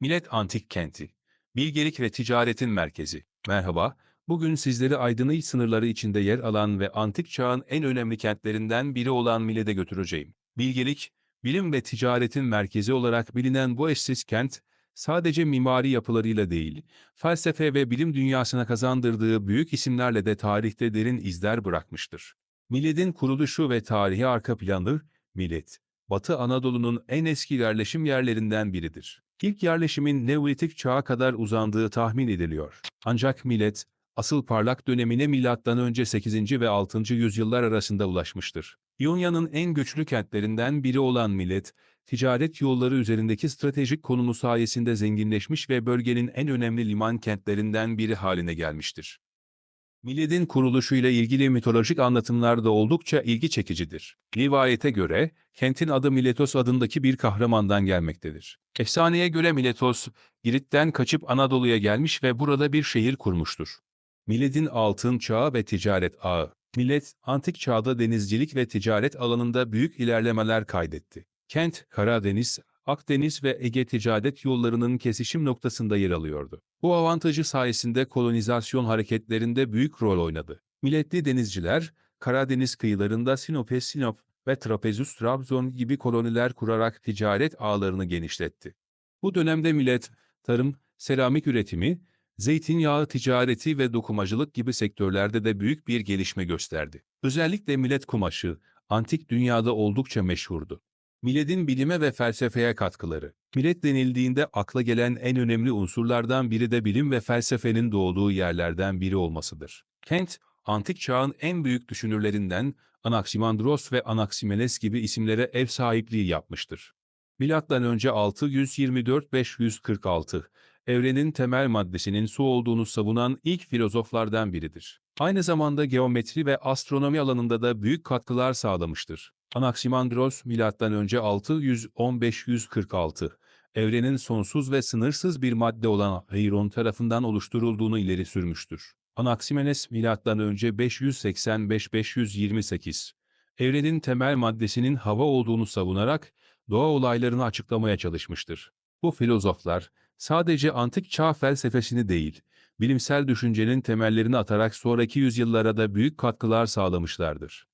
Millet Antik Kenti, bilgelik ve ticaretin merkezi. Merhaba, bugün sizleri aydınlığı sınırları içinde yer alan ve antik çağın en önemli kentlerinden biri olan Milet'e götüreceğim. Bilgelik, bilim ve ticaretin merkezi olarak bilinen bu eşsiz kent, sadece mimari yapılarıyla değil, felsefe ve bilim dünyasına kazandırdığı büyük isimlerle de tarihte derin izler bırakmıştır. Milet'in kuruluşu ve tarihi arka planı, Milet, Batı Anadolu'nun en eski yerleşim yerlerinden biridir. İlk yerleşimin Neolitik çağa kadar uzandığı tahmin ediliyor. Ancak millet, asıl parlak dönemine milattan önce 8. ve 6. yüzyıllar arasında ulaşmıştır. İonya'nın en güçlü kentlerinden biri olan millet, ticaret yolları üzerindeki stratejik konumu sayesinde zenginleşmiş ve bölgenin en önemli liman kentlerinden biri haline gelmiştir. Milet'in kuruluşuyla ilgili mitolojik anlatımlar da oldukça ilgi çekicidir. Rivayete göre, kentin adı Miletos adındaki bir kahramandan gelmektedir. Efsaneye göre Miletos, Girit'ten kaçıp Anadolu'ya gelmiş ve burada bir şehir kurmuştur. Milet'in altın çağı ve ticaret ağı. Millet, antik çağda denizcilik ve ticaret alanında büyük ilerlemeler kaydetti. Kent, Karadeniz, Akdeniz ve Ege ticaret yollarının kesişim noktasında yer alıyordu. Bu avantajı sayesinde kolonizasyon hareketlerinde büyük rol oynadı. Milletli denizciler, Karadeniz kıyılarında Sinopes Sinop ve Trapezus Trabzon gibi koloniler kurarak ticaret ağlarını genişletti. Bu dönemde millet, tarım, seramik üretimi, zeytinyağı ticareti ve dokumacılık gibi sektörlerde de büyük bir gelişme gösterdi. Özellikle millet kumaşı, antik dünyada oldukça meşhurdu. Milet'in bilime ve felsefeye katkıları. Millet denildiğinde akla gelen en önemli unsurlardan biri de bilim ve felsefenin doğduğu yerlerden biri olmasıdır. Kent, antik çağın en büyük düşünürlerinden Anaximandros ve Anaximenes gibi isimlere ev sahipliği yapmıştır. Milattan önce 624-546, evrenin temel maddesinin su olduğunu savunan ilk filozoflardan biridir. Aynı zamanda geometri ve astronomi alanında da büyük katkılar sağlamıştır. Anaximandros milattan önce 610-546 evrenin sonsuz ve sınırsız bir madde olan Hieron tarafından oluşturulduğunu ileri sürmüştür. Anaximenes milattan önce 585-528 evrenin temel maddesinin hava olduğunu savunarak doğa olaylarını açıklamaya çalışmıştır. Bu filozoflar sadece antik çağ felsefesini değil, bilimsel düşüncenin temellerini atarak sonraki yüzyıllara da büyük katkılar sağlamışlardır.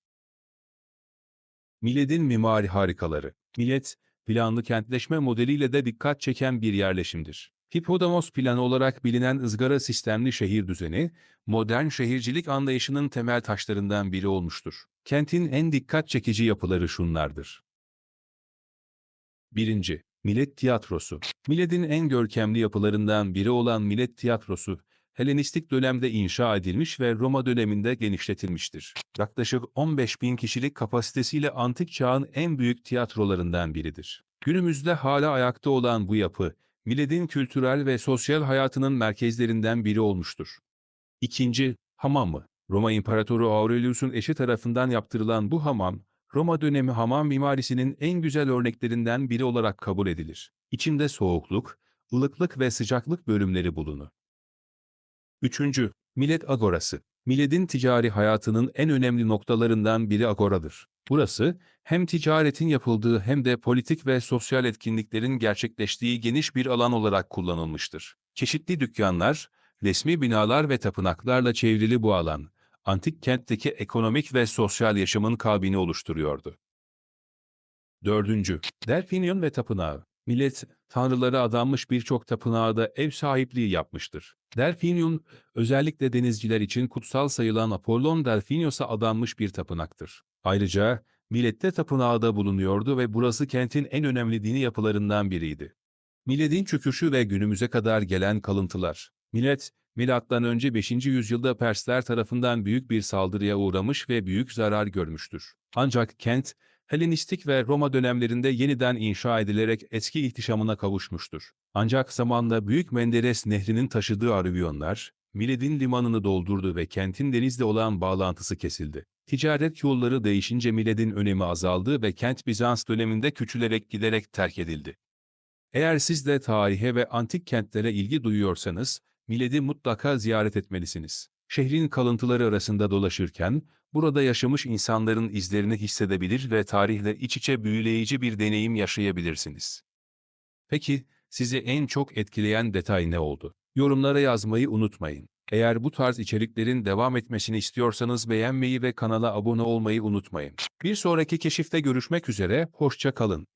Milet'in mimari harikaları. Millet, planlı kentleşme modeliyle de dikkat çeken bir yerleşimdir. Hipodamos planı olarak bilinen ızgara sistemli şehir düzeni, modern şehircilik anlayışının temel taşlarından biri olmuştur. Kentin en dikkat çekici yapıları şunlardır. 1. Millet Tiyatrosu Milet'in en görkemli yapılarından biri olan Millet Tiyatrosu, Helenistik dönemde inşa edilmiş ve Roma döneminde genişletilmiştir. Yaklaşık 15 bin kişilik kapasitesiyle antik çağın en büyük tiyatrolarından biridir. Günümüzde hala ayakta olan bu yapı, Milet'in kültürel ve sosyal hayatının merkezlerinden biri olmuştur. İkinci, hamamı. Roma İmparatoru Aurelius'un eşi tarafından yaptırılan bu hamam, Roma dönemi hamam mimarisinin en güzel örneklerinden biri olarak kabul edilir. İçinde soğukluk, ılıklık ve sıcaklık bölümleri bulunur. Üçüncü, Millet Agorası. Milet'in ticari hayatının en önemli noktalarından biri Agora'dır. Burası, hem ticaretin yapıldığı hem de politik ve sosyal etkinliklerin gerçekleştiği geniş bir alan olarak kullanılmıştır. Çeşitli dükkanlar, resmi binalar ve tapınaklarla çevrili bu alan, antik kentteki ekonomik ve sosyal yaşamın kalbini oluşturuyordu. Dördüncü, Delphinion ve Tapınağı. Millet, tanrılara adanmış birçok tapınağa da ev sahipliği yapmıştır. Delphinion, özellikle denizciler için kutsal sayılan Apollon Delphinios'a adanmış bir tapınaktır. Ayrıca, Millet'te tapınağı da bulunuyordu ve burası kentin en önemli dini yapılarından biriydi. Millet'in çöküşü ve günümüze kadar gelen kalıntılar. Millet, milattan önce 5. yüzyılda Persler tarafından büyük bir saldırıya uğramış ve büyük zarar görmüştür. Ancak kent, Helenistik ve Roma dönemlerinde yeniden inşa edilerek eski ihtişamına kavuşmuştur. Ancak zamanla Büyük Menderes Nehri'nin taşıdığı arüvyonlar, Milet'in limanını doldurdu ve kentin denizle olan bağlantısı kesildi. Ticaret yolları değişince Milet'in önemi azaldı ve kent Bizans döneminde küçülerek giderek terk edildi. Eğer siz de tarihe ve antik kentlere ilgi duyuyorsanız, Milet'i mutlaka ziyaret etmelisiniz. Şehrin kalıntıları arasında dolaşırken, burada yaşamış insanların izlerini hissedebilir ve tarihle iç içe büyüleyici bir deneyim yaşayabilirsiniz. Peki, Sizi en çok etkileyen detay ne oldu? Yorumlara yazmayı unutmayın. Eğer bu tarz içeriklerin devam etmesini istiyorsanız beğenmeyi ve kanala abone olmayı unutmayın. Bir sonraki keşifte görüşmek üzere, hoşça kalın.